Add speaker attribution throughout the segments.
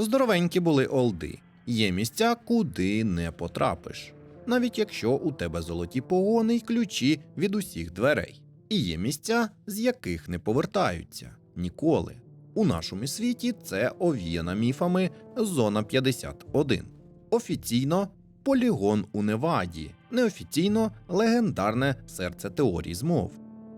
Speaker 1: Здоровенькі були олди. Є місця, куди не потрапиш. Навіть якщо у тебе золоті погони й ключі від усіх дверей. І є місця, з яких не повертаються ніколи. У нашому світі це овіяна міфами Зона 51. Офіційно полігон у Неваді, неофіційно легендарне серце теорій змов.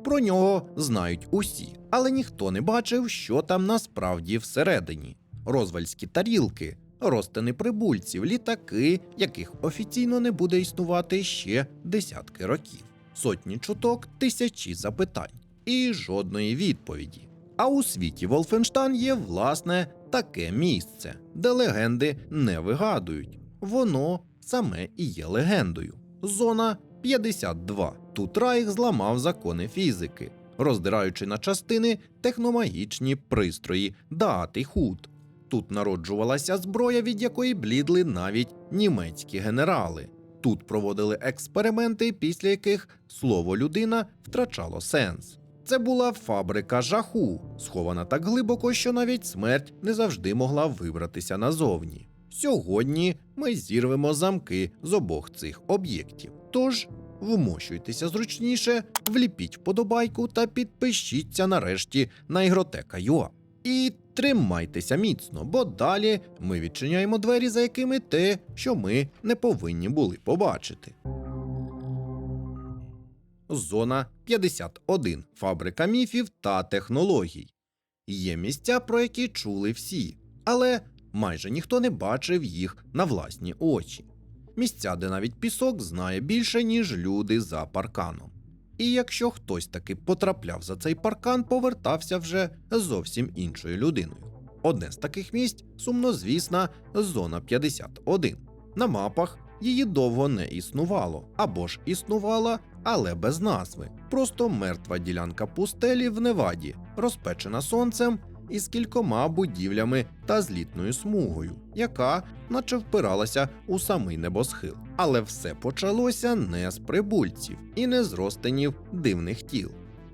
Speaker 1: Про нього знають усі, але ніхто не бачив, що там насправді всередині. Розвальські тарілки, розтини прибульців, літаки, яких офіційно не буде існувати ще десятки років, сотні чуток, тисячі запитань і жодної відповіді. А у світі Волфенштайн є власне таке місце, де легенди не вигадують. Воно саме і є легендою. Зона 52. Тут Райх зламав закони фізики, роздираючи на частини техномагічні пристрої Даат і Худ. Тут народжувалася зброя, від якої блідли навіть німецькі генерали. Тут проводили експерименти, після яких слово людина втрачало сенс. Це була фабрика жаху, схована так глибоко, що навіть смерть не завжди могла вибратися назовні. Сьогодні ми зірвемо замки з обох цих об'єктів. Тож вмощуйтеся зручніше, вліпіть вподобайку та підпишіться нарешті на ігротека.ua. І тримайтеся міцно, бо далі ми відчиняємо двері, за якими те, що ми не повинні були побачити. Зона 51. Фабрика міфів та технологій. Є місця, про які чули всі, але майже ніхто не бачив їх на власні очі. Місця, де навіть пісок знає більше, ніж люди за парканом. І якщо хтось таки потрапляв за цей паркан, повертався вже зовсім іншою людиною. Одне з таких місць сумнозвісна зона 51. На мапах її довго не існувало, або ж існувала, але без назви. Просто мертва ділянка пустелі в Неваді, розпечена сонцем із кількома будівлями та злітною смугою, яка наче впиралася у самий небосхил. Але все почалося не з прибульців і не з розтинів дивних тіл,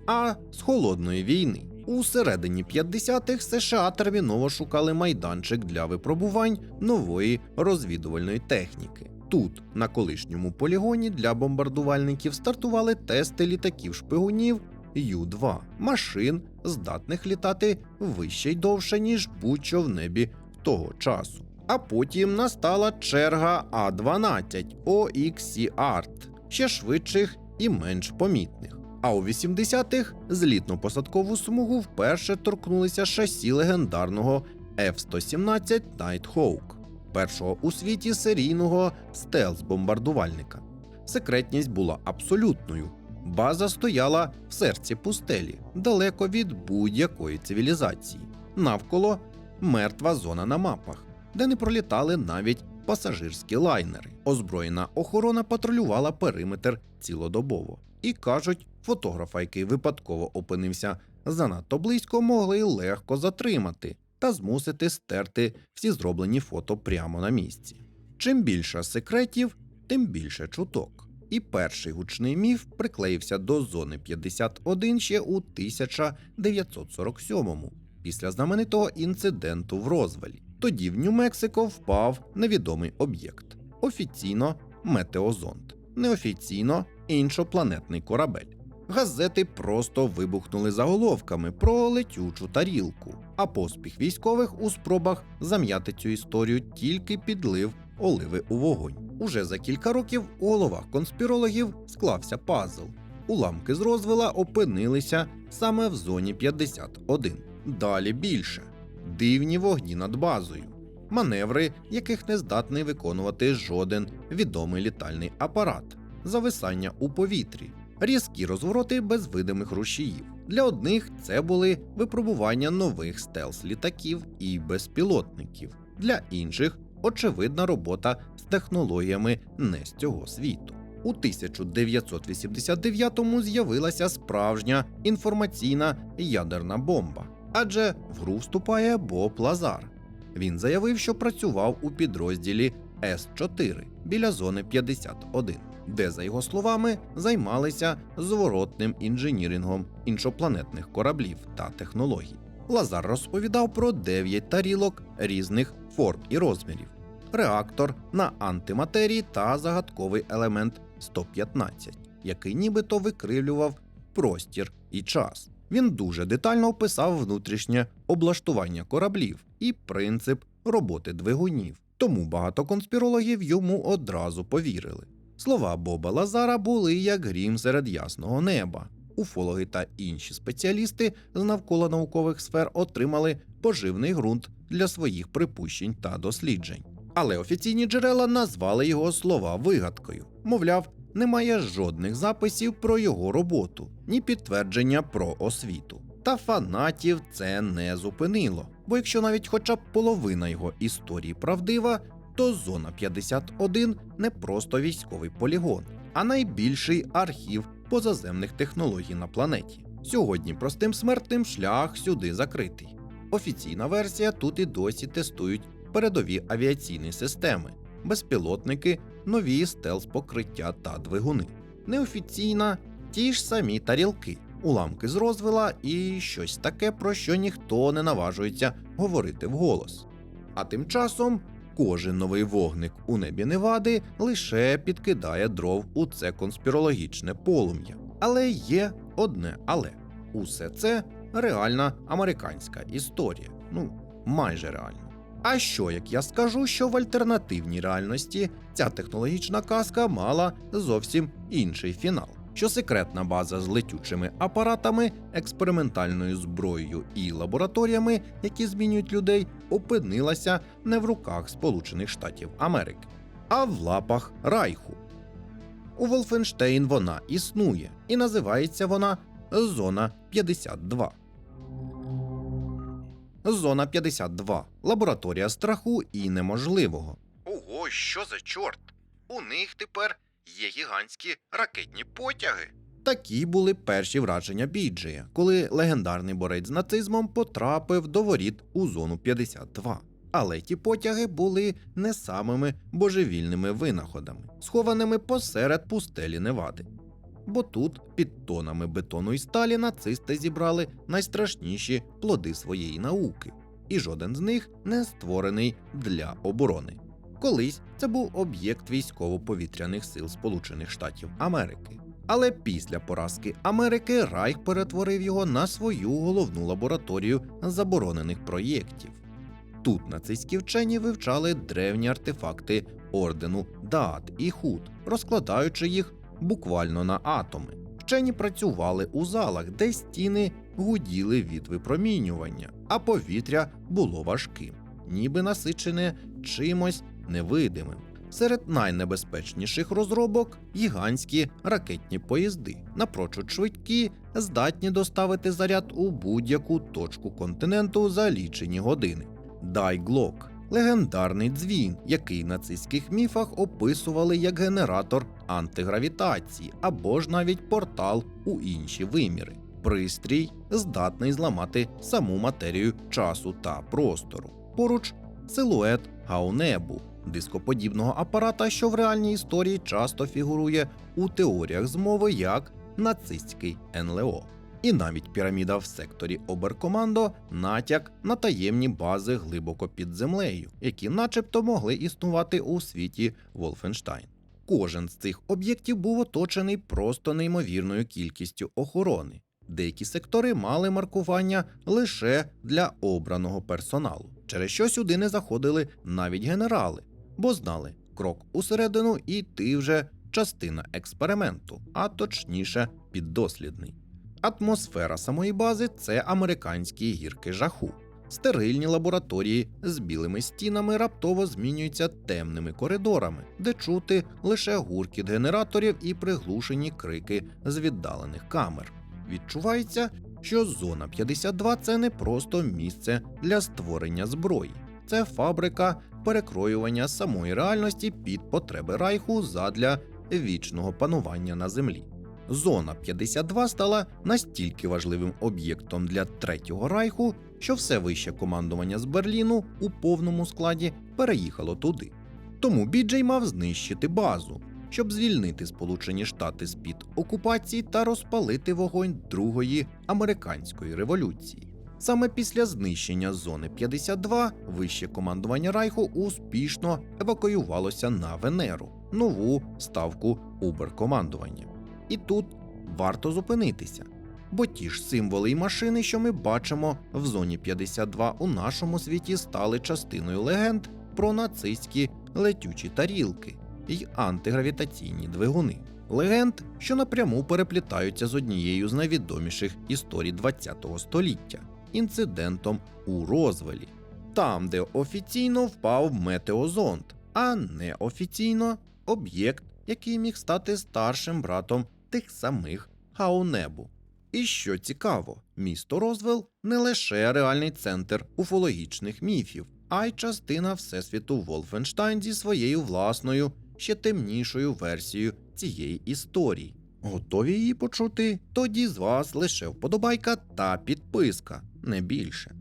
Speaker 1: а з холодної війни. У середині 50-х США терміново шукали майданчик для випробувань нової розвідувальної техніки. Тут, на колишньому полігоні для бомбардувальників, стартували тести літаків шпигунів Ю-2 машин, здатних літати вище й довше, ніж будь-що в небі того часу. А потім настала черга А-12 OXC Art, ще швидших і менш помітних. А у 80-х злітно-посадкову смугу вперше торкнулися шасі легендарного F-117 Nighthawk, першого у світі серійного стелс-бомбардувальника. Секретність була абсолютною. База стояла в серці пустелі, далеко від будь-якої цивілізації. Навколо мертва зона на мапах, де не пролітали навіть пасажирські лайнери. Озброєна охорона патрулювала периметр цілодобово. І кажуть, фотографа, який випадково опинився занадто близько, могли легко затримати та змусити стерти всі зроблені фото прямо на місці. Чим більше секретів, тим більше чуток. І перший гучний міф приклеївся до зони 51 ще у 1947-му, після знаменитого інциденту в Розвалі. Тоді в Нью-Мексико впав невідомий об'єкт. Офіційно метеозонд, неофіційно іншопланетний корабель. Газети просто вибухнули заголовками про летючу тарілку, а поспіх військових у спробах зам'яти цю історію тільки підлив оливи у вогонь. Уже за кілька років у головах конспірологів склався пазл. Уламки з розвила опинилися саме в зоні 51. Далі більше дивні вогні над базою, маневри, яких не здатний виконувати жоден відомий літальний апарат, зависання у повітрі, різкі розвороти без видимих рушіїв. Для одних це були випробування нових стелс-літаків і безпілотників, для інших очевидна робота з технологіями не з цього світу. У 1989-му з'явилася справжня інформаційна ядерна бомба, адже в гру вступає Боб Лазар. Він заявив, що працював у підрозділі С-4 біля зони 51, де, за його словами, займалися зворотним інженірингом іншопланетних кораблів та технологій. Лазар розповідав про 9 тарілок різних форм і розмірів, реактор на антиматерії та загадковий елемент 115, який нібито викривлював простір і час. Він дуже детально описав внутрішнє облаштування кораблів і принцип роботи двигунів. Тому багато конспірологів йому одразу повірили. Слова Боба Лазара були як грім серед ясного неба. Уфологи та інші спеціалісти з навколо наукових сфер отримали поживний ґрунт для своїх припущень та досліджень. Але офіційні джерела назвали його слова вигадкою. Мовляв, немає жодних записів про його роботу, ні підтвердження про освіту. Та фанатів це не зупинило. Бо якщо навіть хоча б половина його історії правдива, то зона 51 не просто військовий полігон, а найбільший архів позаземних технологій на планеті. Сьогодні простим смертним шлях сюди закритий. Офіційна версія тут і досі тестують передові авіаційні системи, безпілотники, нові стелс-покриття та двигуни. Неофіційна ті ж самі тарілки, уламки з розвила і щось таке, про що ніхто не наважується говорити вголос. А тим часом кожен новий вогник у небі Невади лише підкидає дров у це конспірологічне полум'я. Але є одне але усе це реальна американська історія. Ну, майже реальна. А що як я скажу, що в альтернативній реальності ця технологічна казка мала зовсім інший фінал? Що секретна база з летючими апаратами, експериментальною зброєю і лабораторіями, які змінюють людей, опинилася не в руках Сполучених Штатів Америки, а в лапах Райху. У Волфенштейн вона існує, і називається вона Зона 52. Зона 52 лабораторія страху і неможливого. Ого, що за чорт? У них тепер є гігантські ракетні потяги. Такі були перші враження Біджея, коли легендарний борець з нацизмом потрапив до воріт у зону 52. Але ті потяги були не самими божевільними винаходами, схованими посеред пустелі Невади. Бо тут, під тонами бетону і сталі, нацисти зібрали найстрашніші плоди своєї науки, і жоден з них не створений для оборони. Колись це був об'єкт військово-повітряних сил Сполучених Штатів Америки. Але після поразки Америки Райх перетворив його на свою головну лабораторію заборонених проєктів. Тут нацистські вчені вивчали древні артефакти ордену Даат і Худ, розкладаючи їх буквально на атоми. Вчені працювали у залах, де стіни гуділи від випромінювання, а повітря було важким, ніби насичене чимось невидимим. Серед найнебезпечніших розробок гігантські ракетні поїзди, напрочуд швидкі, здатні доставити заряд у будь-яку точку континенту за лічені години. Дайглок легендарний дзвін, який в нацистських міфах описували як генератор антигравітації або ж навіть портал у інші виміри. Пристрій здатний зламати саму матерію часу та простору. Поруч силует гаунебу, дископодібного апарата, що в реальній історії часто фігурує у теоріях змови як нацистський НЛО. І навіть піраміда в секторі Оберкомандо натяк на таємні бази глибоко під землею, які начебто могли існувати у світі Волфенштайн. Кожен з цих об'єктів був оточений просто неймовірною кількістю охорони. Деякі сектори мали маркування лише для обраного персоналу, через що сюди не заходили навіть генерали, бо знали, крок усередину і ти вже частина експерименту, а точніше піддослідний. Атмосфера самої бази це американські гірки жаху. Стерильні лабораторії з білими стінами раптово змінюються темними коридорами, де чути лише гуркіт генераторів і приглушені крики з віддалених камер. Відчувається, що зона 52 це не просто місце для створення зброї, це фабрика перекроювання самої реальності під потреби райху задля вічного панування на землі. Зона 52 стала настільки важливим об'єктом для Третього Райху, що все вище командування з Берліну у повному складі переїхало туди. Тому Біджей мав знищити базу, щоб звільнити Сполучені Штати з під окупації та розпалити вогонь Другої американської революції. Саме після знищення зони 52 вище командування Райху успішно евакуювалося на Венеру, нову ставку Убер-командування. І тут варто зупинитися, бо ті ж символи і машини, що ми бачимо в зоні 52 у нашому світі, стали частиною легенд про нацистські летючі тарілки й антигравітаційні двигуни. Легенд, що напряму переплітаються з однією з найвідоміших історій ХХ століття інцидентом у Розвелі, там, де офіційно впав метеозонд, а неофіційно об'єкт, який міг стати старшим братом тих самих Хаунебу. І що цікаво, місто Розвел не лише реальний центр уфологічних міфів, а й частина всесвіту Волфенштайн зі своєю власною, ще темнішою версією цієї історії. Готові її почути? Тоді з вас лише вподобайка та підписка, не більше.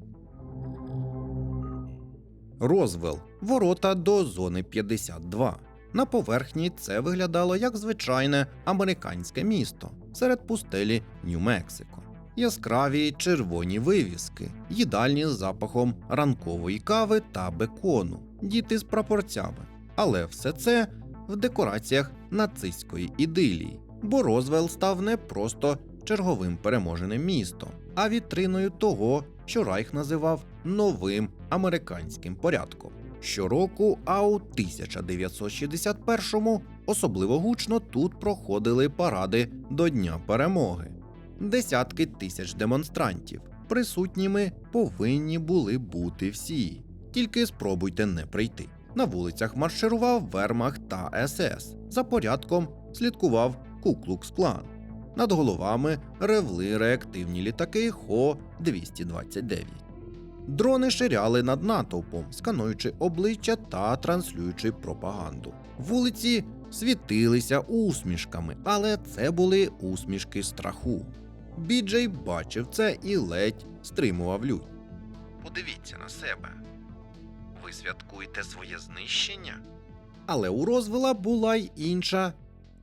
Speaker 1: Розвел ворота до зони 52. На поверхні це виглядало як звичайне американське місто серед пустелі Нью-Мексико. Яскраві червоні вивіски, їдальні з запахом ранкової кави та бекону, діти з прапорцями. Але все це в декораціях нацистської ідилії, бо Розвел став не просто черговим переможеним містом, а вітриною того, що Райх називав новим американським порядком. Щороку, а у 1961-му особливо гучно тут проходили паради до Дня перемоги. Десятки тисяч демонстрантів. Присутніми повинні були бути всі. Тільки спробуйте не прийти. На вулицях марширував Вермахт та СС. За порядком слідкував Куклукс-клан. Над головами ревли реактивні літаки Хо-229. Дрони ширяли над натовпом, скануючи обличчя та транслюючи пропаганду. Вулиці світилися усмішками, але це були усмішки страху. Біджей бачив це і ледь стримував лють. Подивіться на себе. Ви святкуєте своє знищення? Але у розвела була й інша,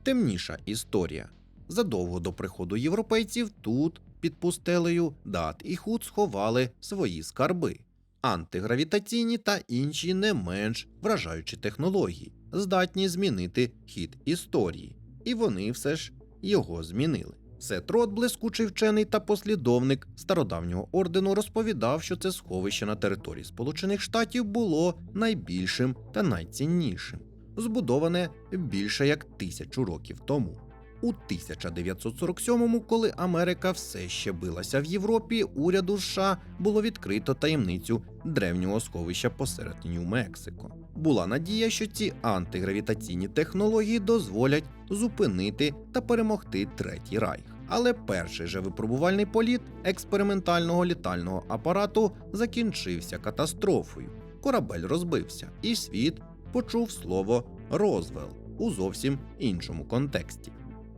Speaker 1: темніша історія. Задовго до приходу європейців тут, під пустелею, Дат і Худ сховали свої скарби, антигравітаційні та інші не менш вражаючі технології, здатні змінити хід історії, і вони все ж його змінили. Сет Рот, блискучий вчений та послідовник стародавнього ордену, розповідав, що це сховище на території Сполучених Штатів було найбільшим та найціннішим, збудоване більше як тисячу років тому. У 1947-му, коли Америка все ще билася в Європі, уряду США було відкрито таємницю древнього сховища посеред Нью-Мексико. Була надія, що ці антигравітаційні технології дозволять зупинити та перемогти третій райх. Але перший же випробувальний політ експериментального літального апарату закінчився катастрофою. Корабель розбився, і світ почув слово Розвел у зовсім іншому контексті.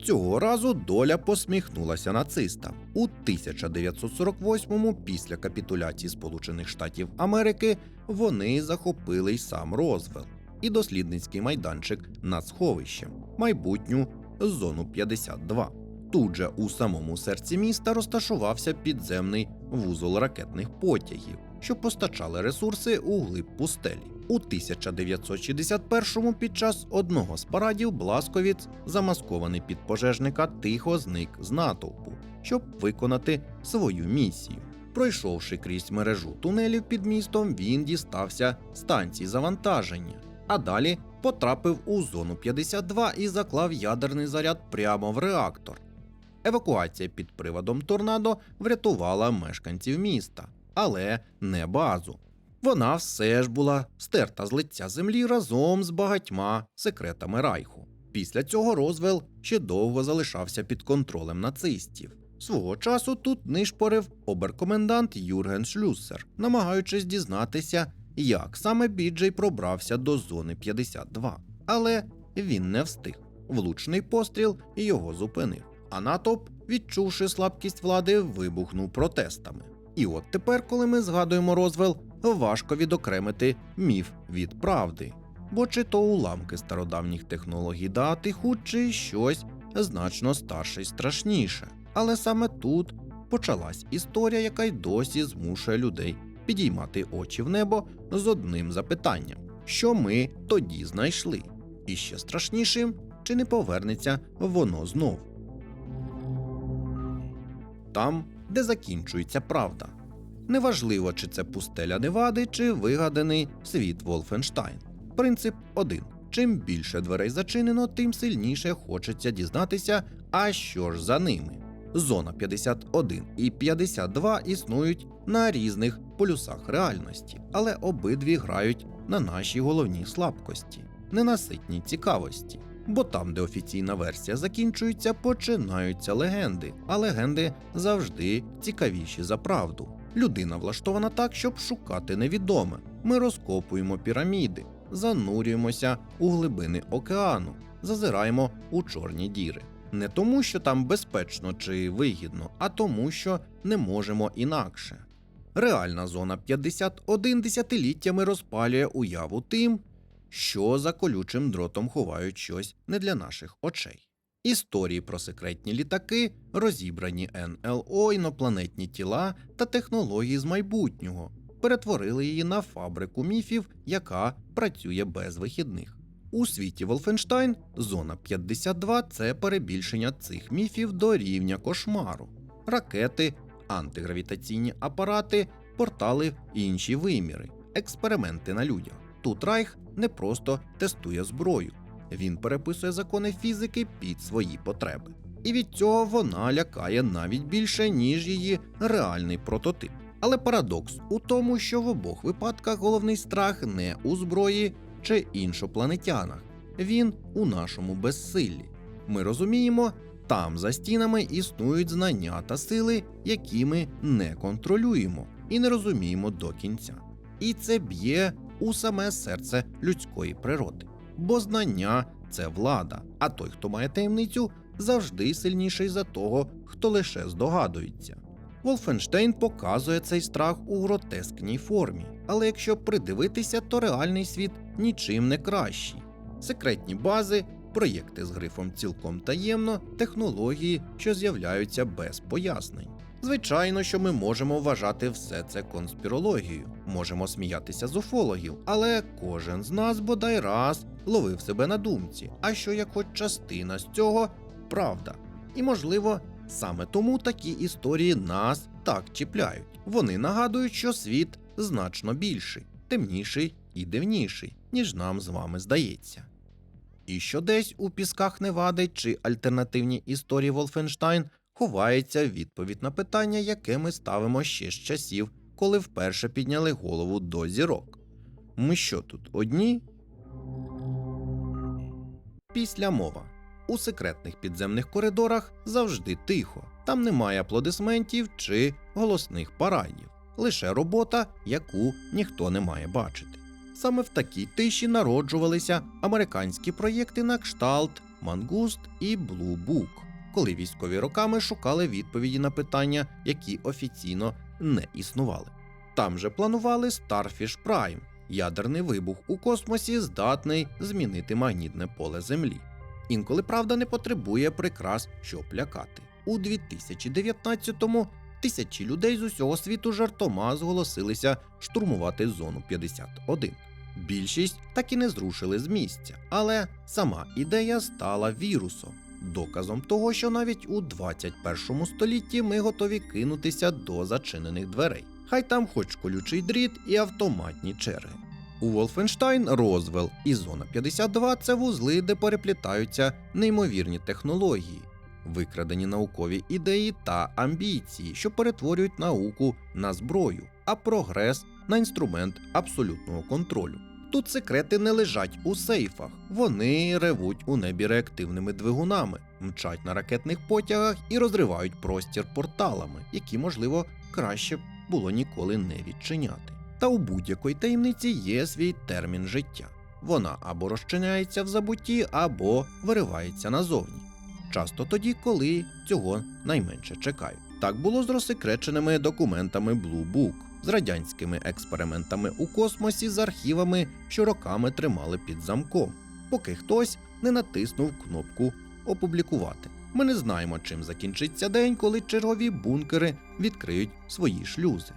Speaker 1: Цього разу доля посміхнулася нацистам. У 1948-му, після капітуляції Сполучених Штатів Америки, вони захопили й сам Розвел і дослідницький майданчик над сховищем, майбутню зону 52. Тут же у самому серці міста розташувався підземний вузол ракетних потягів, що постачали ресурси у глиб пустелі. У 1961-му під час одного з парадів Бласковіц, замаскований під пожежника, тихо зник з натовпу, щоб виконати свою місію. Пройшовши крізь мережу тунелів під містом, він дістався станції завантаження, а далі потрапив у зону 52 і заклав ядерний заряд прямо в реактор. Евакуація під приводом торнадо врятувала мешканців міста, але не базу. Вона все ж була стерта з лиця землі разом з багатьма секретами Райху. Після цього Розвел ще довго залишався під контролем нацистів. Свого часу тут нишпорив оберкомендант Юрген Шлюссер, намагаючись дізнатися, як саме Біджей пробрався до зони 52. Але він не встиг. Влучний постріл його зупинив. А натовп, відчувши слабкість влади, вибухнув протестами. І от тепер, коли ми згадуємо розвел, важко відокремити міф від правди. Бо чи то уламки стародавніх технологій дати, худ, чи щось значно старше й страшніше. Але саме тут почалась історія, яка й досі змушує людей підіймати очі в небо з одним запитанням: що ми тоді знайшли? І ще страшнішим, чи не повернеться воно знов? Там, де закінчується правда. Неважливо, чи це пустеля Невади, чи вигаданий світ Волфенштайн. Принцип один: чим більше дверей зачинено, тим сильніше хочеться дізнатися, а що ж за ними. Зона 51 і 52 існують на різних полюсах реальності, але обидві грають на нашій головній слабкості ненаситній цікавості. Бо там, де офіційна версія закінчується, починаються легенди, а легенди завжди цікавіші за правду. Людина влаштована так, щоб шукати невідоме. Ми розкопуємо піраміди, занурюємося у глибини океану, зазираємо у чорні діри. Не тому, що там безпечно чи вигідно, а тому, що не можемо інакше. Реальна зона 51 десятиліттями розпалює уяву тим, що за колючим дротом ховають щось не для наших очей. Історії про секретні літаки, розібрані НЛО, інопланетні тіла та технології з майбутнього перетворили її на фабрику міфів, яка працює без вихідних. У світі Волфенштайн зона 52 це перебільшення цих міфів до рівня кошмару. Ракети, антигравітаційні апарати, портали в інші виміри, експерименти на людях. Тут Райх не просто тестує зброю, він переписує закони фізики під свої потреби. І від цього вона лякає навіть більше, ніж її реальний прототип. Але парадокс у тому, що в обох випадках головний страх не у зброї чи іншопланетянах, він у нашому безсиллі. Ми розуміємо, там за стінами існують знання та сили, які ми не контролюємо і не розуміємо до кінця. І це б'є у саме серце людської природи. Бо знання це влада, а той, хто має таємницю, завжди сильніший за того, хто лише здогадується. Волфенштейн показує цей страх у гротескній формі, але якщо придивитися, то реальний світ нічим не кращий. Секретні бази, проєкти з грифом цілком таємно, технології, що з'являються без пояснень. Звичайно, що ми можемо вважати все це конспірологією, можемо сміятися з уфологів, але кожен з нас бодай раз ловив себе на думці, а що як хоч частина з цього правда. І можливо, саме тому такі історії нас так чіпляють. Вони нагадують, що світ значно більший, темніший і дивніший, ніж нам з вами здається. І що десь у пісках Невади чи альтернативній історії Волфенштайн ховається відповідь на питання, яке ми ставимо ще з часів, коли вперше підняли голову до зірок. Ми що тут одні? Після мова. У секретних підземних коридорах завжди тихо. Там немає аплодисментів чи голосних парадів, лише робота, яку ніхто не має бачити. Саме в такій тиші народжувалися американські проєкти на кшталт Мангуст і Book, коли військові роками шукали відповіді на питання, які офіційно не існували. Там же планували Starfish Prime – ядерний вибух у космосі, здатний змінити магнітне поле Землі. Інколи правда не потребує прикрас, щоб лякати. У 2019-му тисячі людей з усього світу жартома зголосилися штурмувати зону 51. Більшість так і не зрушили з місця, але сама ідея стала вірусом, доказом того, що навіть у 21 столітті ми готові кинутися до зачинених дверей. Хай там хоч колючий дріт і автоматні черги. У Волфенштайн, Розвел і Зона 52 це вузли, де переплітаються неймовірні технології, викрадені наукові ідеї та амбіції, що перетворюють науку на зброю, а прогрес на інструмент абсолютного контролю. Тут секрети не лежать у сейфах, вони ревуть у небі реактивними двигунами, мчать на ракетних потягах і розривають простір порталами, які, можливо, краще б було ніколи не відчиняти. Та у будь-якої таємниці є свій термін життя. Вона або розчиняється в забутті, або виривається назовні. Часто тоді, коли цього найменше чекають. Так було з розсекреченими документами Blue Book, з радянськими експериментами у космосі, з архівами, що роками тримали під замком, поки хтось не натиснув кнопку Опублікувати. Ми не знаємо, чим закінчиться день, коли чергові бункери відкриють свої шлюзи.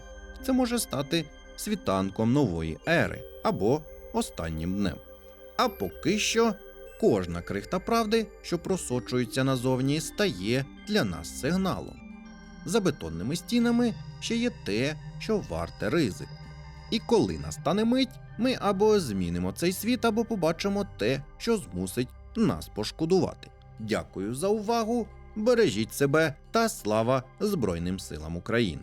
Speaker 1: Це може стати світанком нової ери або останнім днем. А поки що кожна крихта правди, що просочується назовні, стає для нас сигналом. За бетонними стінами ще є те, що варте ризику. І коли настане мить, ми або змінимо цей світ, або побачимо те, що змусить нас пошкодувати. Дякую за увагу. Бережіть себе та слава Збройним силам України.